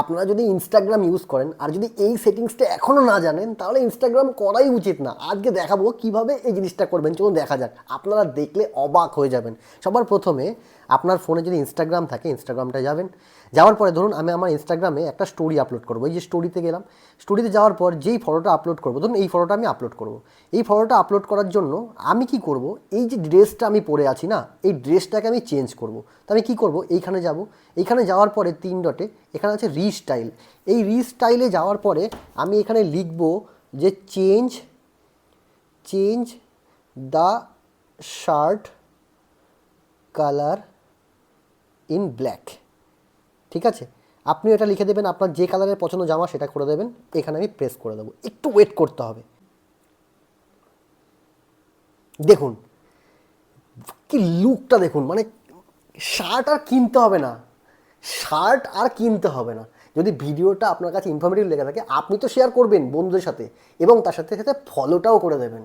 আপনারা যদি Instagram use করেন, আর যদি এই সেটিংসটা এখনও না জানেন, তাহলে ইনস্টাগ্রাম করাই উচিত না। আজকে দেখাবো কীভাবে এই জিনিসটা করবেন। চলুন দেখা যাক। আপনারা দেখলে অবাক হয়ে যাবেন। সবার প্রথমে আপনার ফোনে যদি ইনস্টাগ্রাম থাকে ইনস্টাগ্রামটা যাবেন। যাওয়ার পরে ধরুন, আমি আমার ইনস্টাগ্রামে একটা স্টোরি আপলোড করব। এই যে স্টোরিতে গেলাম। স্টোরিতে যাওয়ার পর যেই ফটোটা আপলোড করব, ধরুন এই ফটোটা আমি আপলোড করব। এই ফটোটা আপলোড করার জন্য আমি কি করব? এই যে ড্রেসটা আমি পরে আছি না, এই ড্রেসটাকে আমি চেঞ্জ করব। তো আমি কী করব? এইখানে যাব। এইখানে যাওয়ার পরে তিন ডটে এখানে আছে রিস্টাইল এই রিস্টাইলে যাওয়ার পরে আমি এখানে লিখব যে change change the shirt colour in black ঠিক আছে? আপনি এটা লিখে দেবেন, আপনার যে কালারের পছন্দ জামা সেটা করে দেবেন। এখানে আমি প্রেস করে দেবো। একটু ওয়েট করতে হবে। দেখুন, কি লুকটা দেখুন। মানে শার্ট আর কিনতে হবে না। শার্ট আর কিনতে হবে না। যদি ভিডিওটা আপনার কাছে ইনফরমেটিভ লেগে থাকে, আপনি তো শেয়ার করবেন বন্ধুদের সাথে এবং তার সাথে সাথে ফলোটাও করে দেবেন।